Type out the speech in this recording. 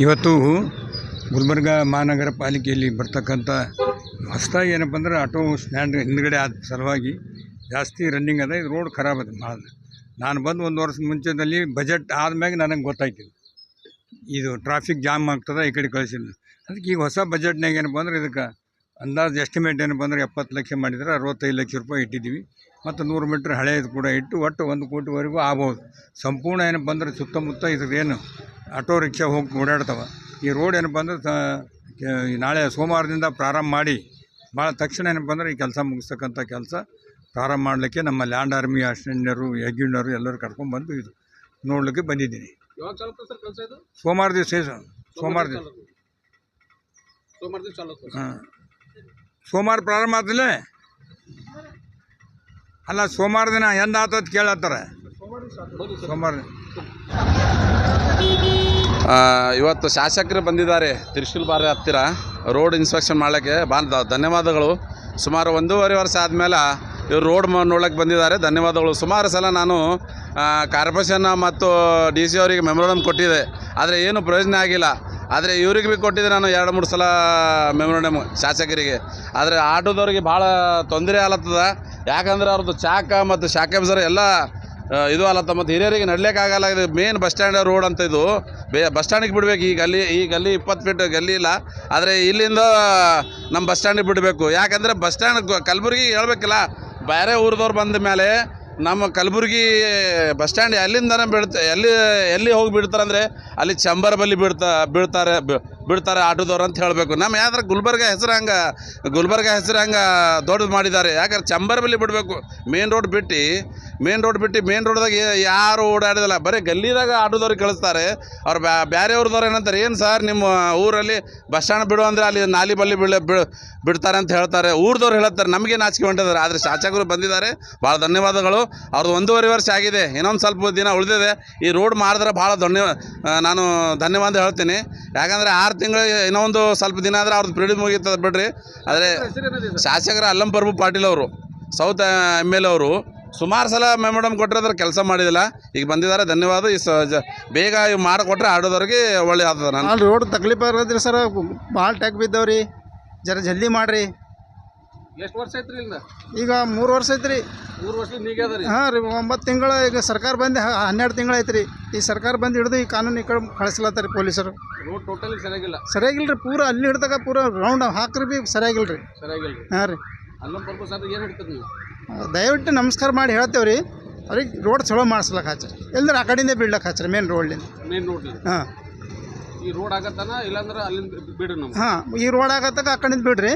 ಇವತ್ತು ಗುಲ್ಬರ್ಗ ಮಹಾನಗರ ಪಾಲಿಕೆಯಲ್ಲಿ ಬರ್ತಕ್ಕಂಥ ಹೊಸದಾಗಿ ಏನಪ್ಪ ಅಂದ್ರೆ ಆಟೋ ಸ್ಟ್ಯಾಂಡ್ ಹಿಂದ್ಗಡೆ ಆದ ಸಲುವಾಗಿ ಜಾಸ್ತಿ ರನ್ನಿಂಗ್ ಅದ, ಇದು ರೋಡ್ ಖರಾಬ್ ಅದ ಭಾಳ. ನಾನು ಬಂದು ಒಂದು ವರ್ಷದ ಮುಂಚೆದಲ್ಲಿ ಬಜೆಟ್ ಆದ್ಮ್ಯಾಗ ನನಗೆ ಗೊತ್ತಾಯ್ತು ಇದು. ಟ್ರಾಫಿಕ್ ಜಾಮ್ ಆಗ್ತದೆ, ಈ ಕಡೆ ಕಳಿಸಿಲ್ಲ. ಅದಕ್ಕೆ ಈಗ ಹೊಸ ಬಜೆಟ್ನಾಗ ಏನಪ್ಪ ಅಂದ್ರೆ ಇದಕ್ಕೆ ಅಂದಾಜು ಎಸ್ಟಿಮೇಟ್ ಏನಪ್ಪ ಅಂದ್ರೆ ಎಪ್ಪತ್ತು ಲಕ್ಷ ಮಾಡಿದ್ರೆ ಅರವತ್ತೈದು ಲಕ್ಷ ರೂಪಾಯಿ ಇಟ್ಟಿದ್ದೀವಿ. ಮತ್ತು ನೂರು ಮೀಟ್ರ್ ಹಳೆಯದು ಕೂಡ ಇಟ್ಟು ಒಟ್ಟು ಒಂದು ಕೋಟಿವರೆಗೂ ಆಗ್ಬೋದು. ಸಂಪೂರ್ಣ ಏನಪ್ಪ ಅಂದ್ರೆ ಸುತ್ತಮುತ್ತ ಇದ್ರದ್ದೇನು ಆಟೋ ರಿಕ್ಷಾ ಹೋಗಿ ಓಡಾಡ್ತವೆ. ಈ ರೋಡ್ ಏನಪ್ಪ ಅಂದ್ರೆ ತ- ನಾಳೆ ಸೋಮವಾರದಿಂದ ಪ್ರಾರಂಭ ಮಾಡಿ ಭಾಳ ತಕ್ಷಣ ಏನಪ್ಪ ಅಂದ್ರೆ ಈ ಕೆಲಸ ಮುಗಿಸ್ತಕ್ಕಂಥ ಕೆಲಸ ಪ್ರಾರಂಭ ಮಾಡಲಿಕ್ಕೆ ನಮ್ಮ ಲ್ಯಾಂಡ್ ಆರ್ಮಿ ಅಸಿಸ್ಟೆಂಟರು ಯಜ್ಞರು ಎಲ್ಲರೂ ಕರ್ಕೊಂಡ್ಬಂದು ಇದು ನೋಡಲಿಕ್ಕೆ ಬಂದಿದ್ದೀನಿ. ಸೋಮವಾರ ದಿವಸ ಸೋಮವಾರ ದಿವಸ. ಹಾಂ. ಸೋಮವಾರ ಪ್ರಾರಂಭ ಆದಲೇ ಅಲ್ಲ ಸೋಮವಾರ ದಿನ ಎಂದ ಕೇಳತ್ತಾರೆ. ಸೋಮವಾರ ಇವತ್ತು ಶಾಸಕರು ಬಂದಿದ್ದಾರೆ. ತಿರುಶೂಲ್ ಬಾರಿ ಹತ್ತಿರ ರೋಡ್ ಇನ್ಸ್ಪೆಕ್ಷನ್ ಮಾಡೋಕ್ಕೆ ಭಾಳ ಧನ್ಯವಾದಗಳು. ಸುಮಾರು ಒಂದೂವರೆ ವರ್ಷ ಆದಮೇಲೆ ಇವರು ರೋಡ್ ನೋಡೋಕ್ಕೆ ಬಂದಿದ್ದಾರೆ. ಧನ್ಯವಾದಗಳು. ಸುಮಾರು ಸಲ ನಾನು ಕಾರ್ಪೊರೇಷನ್ ಮತ್ತು ಡಿ ಸಿ ಅವರಿಗೆ ಮೆಮೊರಂಡಮ್ ಕೊಟ್ಟಿದೆ ಆದರೆ ಏನು ಪ್ರಯೋಜನ ಆಗಿಲ್ಲ. ಆದರೆ ಇವ್ರಿಗೆ ಭೀ ಕೊಟ್ಟಿದ್ದೆ ನಾನು ಎರಡು, ಮೂರು ಸಲ ಮೆಮೊರಂಡಮ್ ಶಾಸಕರಿಗೆ. ಆದರೆ ಆಟೋದವ್ರಿಗೆ ಭಾಳ ತೊಂದರೆ ಆಲತ್ತದ ಯಾಕಂದ್ರೆ ಅವ್ರದ್ದು ಚಾಕ ಮತ್ತು ಶಾಖಾಬ್ಸರ್ ಎಲ್ಲ ಇದು ಅಲ್ಲ ಮತ್ತು ಹಿರಿಯರಿಗೆ ನಡ್ಲಿಕ್ಕೆ ಆಗಲ್ಲ, ಇದು ಮೇನ್ ಬಸ್ ಸ್ಟ್ಯಾಂಡ್ ರೋಡ್ ಅಂತ ಇದು. ಬೇ ಬಸ್ ಸ್ಟ್ಯಾಂಡಿಗೆ ಬಿಡಬೇಕು, ಈ ಗಲ್ಲಿ ಈ ಗಲ್ಲಿ ಇಪ್ಪತ್ತು ಫೀಟ್ ಗಲ್ಲಿ ಇಲ್ಲ. ಆದರೆ ಇಲ್ಲಿಂದ ನಮ್ಮ ಬಸ್ ಸ್ಟ್ಯಾಂಡಿಗೆ ಬಿಡಬೇಕು. ಯಾಕಂದರೆ ಬಸ್ ಸ್ಟ್ಯಾಂಡ್ ಕಲಬುರ್ಗಿ ಹೇಳ್ಬೇಕಿಲ್ಲ, ಬೇರೆ ಊರದವ್ರು ಬಂದ ಮೇಲೆ ನಮ್ಮ ಕಲಬುರ್ಗಿ ಬಸ್ ಸ್ಟ್ಯಾಂಡ್ ಎಲ್ಲಿಂದನೇ ಬಿಡ್ತ ಎಲ್ಲಿ ಎಲ್ಲಿ ಹೋಗಿ ಬಿಡ್ತಾರೆ ಅಂದರೆ ಅಲ್ಲಿ ಚಂಬರ್ ಬಲ್ಲಿ ಬಿಡ್ತಾ ಬಿಡ್ತಾರೆ ಬಿಡ್ತಾರೆ ಆಟೋದವ್ರು ಅಂತ ಹೇಳಬೇಕು. ನಮ್ಮ ಯಾವ್ದಾರ ಗುಲ್ಬರ್ಗ ಹೆಸರು ಹಂಗೆ, ಗುಲ್ಬರ್ಗ ಹೆಸರು ಹಂಗೆ ದೊಡ್ಡದು ಮಾಡಿದ್ದಾರೆ. ಯಾಕಂದ್ರೆ ಚಂಬರ್ ಬಲ್ಲಿ ಬಿಡಬೇಕು ಮೇನ್ ರೋಡ್ ಬಿಟ್ಟು ಮೇನ್ ರೋಡ್ ಬಿಟ್ಟು ಮೇನ್ ರೋಡ್ದಾಗ ಯಾರು ಓಡಾಡೋದಿಲ್ಲ. ಬರೀ ಗಲ್ಲಿದಾಗ ಆಟೋದವ್ರಿಗೆ ಕಳಿಸ್ತಾರೆ. ಅವ್ರು ಬ್ಯಾ ಬೇರೆ ಊರದವ್ರು ಏನಂತಾರೆ ಏನು ಸರ್ ನಿಮ್ಮ ಊರಲ್ಲಿ ಬಸ್ ಸ್ಟ್ಯಾಂಡ್ ಬಿಡು ಅಂದರೆ ಅಲ್ಲಿ ನಾಲಿ ಬಲ್ಲಿ ಬಿಳ ಬೀಳ್- ಬಿಡ್ತಾರೆ ಅಂತ ಹೇಳ್ತಾರೆ. ಊರ್ದವ್ರು ಹೇಳ್ತಾರೆ ನಮಗೆ ನಾಚಿಕೆ ಹೊಂಟಿದ್ದಾರೆ ಆದರೆ ಶಾಸಕರು ಬಂದಿದ್ದಾರೆ. ಭಾಳ ಧನ್ಯವಾದಗಳು. ಅವ್ರದ್ದು ಒಂದೂವರೆ ವರ್ಷ ಆಗಿದೆ. ಇನ್ನೊಂದು ಸ್ವಲ್ಪ ದಿನ ಉಳಿದಿದೆ. ಈ ರೋಡ್ ಮಾಡಿದ್ರೆ ಭಾಳ ಧನ್ಯ ನಾನು ಧನ್ಯವಾದ ಹೇಳ್ತೀನಿ. ಯಾಕಂದರೆ ಆರು ತಿಂಗಳು ಇನ್ನೊಂದು ಸ್ವಲ್ಪ ದಿನ ಆದರೆ ಅವ್ರದ್ದು ಪಿರಿಯಡ್ ಮುಗೀತದೆ ಬಿಡ್ರಿ. ಆದರೆ ಶಾಸಕರ ಅಲ್ಲಂ ಪ್ರಭು ಪಾಟೀಲ್ ಅವರು ಸೌತ್ ಎಂ ಎಲ್ ಎ ಅವರು. ಸುಮಾರು ಸಲ ಮೆಮೊಡಮ್ ಕೊಟ್ಟಿರೋದ್ರ ಕೆಲಸ ಮಾಡಿದಿಲ್ಲ. ಈಗ ಬಂದಿದ್ದಾರೆ ಧನ್ಯವಾದ. ಈ ಸ ಜ- ಬೇಗ ಇವು ಮಾಡಿಕೊಟ್ರೆ ಆಡೋದವ್ರಿಗೆ ಒಳ್ಳೆ ಆಗ್ತದೆ ನಾನು ಅಲ್ಲಿ ರೋಡ್ ತಕ್ಲೀಫ್ ಆಗದ್ರಿ ಸರ್ ಭಾಳ ಟ್ಯಾಕ್ ಬಿದ್ದಾವ್ರಿ. ಜರ ಜಲ್ದಿ ಮಾಡ್ರಿ. ಎಷ್ಟು ವರ್ಷ ಐತ್ರಿ ಇಲ್ಲ ಈಗ ಮೂರು ವರ್ಷ ಐತ್ರಿ ಮೂರು ವರ್ಷ ನೀಗ ಅದ ರೀ ಹಾಂ ರೀ ಒಂಬತ್ತು ತಿಂಗಳು ಈಗ ಸರ್ಕಾರ ಬಂದು ಹ- ಹನ್ನೆರಡು ತಿಂಗಳು ಐತ್ರಿ ಈ ಸರ್ಕಾರ ಬಂದು ಹಿಡಿದು ಈ ಕಾನೂನು ಈ ಕಡೆ ಕಳಿಸ್ಲತ್ತಾರ ಪೊಲೀಸರು. ರೋಡ್ ಟೋಟಲಿ ಸರಿಯಾಗಿಲ್ಲ? ಸರಿಯಾಗಿಲ್ರಿ ಪೂರ ಅಲ್ಲಿ ಹಿಡ್ದಾಗ ಪೂರ ರೌಂಡ್ ಹಾಕ್ರಿ ಬಿ ಸರಿಯಾಗಿಲ್ರಿ. ಸರಿಯಾಗಿಲ್ಲ ರೀ ಹಾಂ ರೀ. ಅಲ್ಲೊಂದು ಪರ್ಪಸ್ ಅದು ಏನು ಹಿಡ್ತೀರಿ ನೀವು? ದಯವಿಟ್ಟು ನಮಸ್ಕಾರ ಮಾಡಿ ಹೇಳ್ತೇವೆ ರೀ ಅವ್ರಿಗೆ ರೋಡ್ ಚಲೋ ಮಾಡಿಸ್ಲಕ್ಕೆ ಹಚ್ಚಿರಿ ಇಲ್ದ್ರೆ ಆ ಕಡೆಯಿಂದ ಬಿಡ್ಲಕ್ಕೆ ಹಚ್ಚಿರಿ ಮೇನ್ ರೋಡ್ಲಿಂದ ಮೇನ್ ರೋಡ್ ಹಾಂ. ಈ ರೋಡ್ ಆಗತ್ತಾನ? ಇಲ್ಲಾಂದ್ರೆ ಅಲ್ಲಿಂದ ಬಿಡ್ರಿ ನಮ್ಗೆ? ಹಾಂ ಈ ರೋಡ್ ಆಗತ್ತಾಗ ಆ ಕಡೆಯಿಂದ ಬಿಡ್ರಿ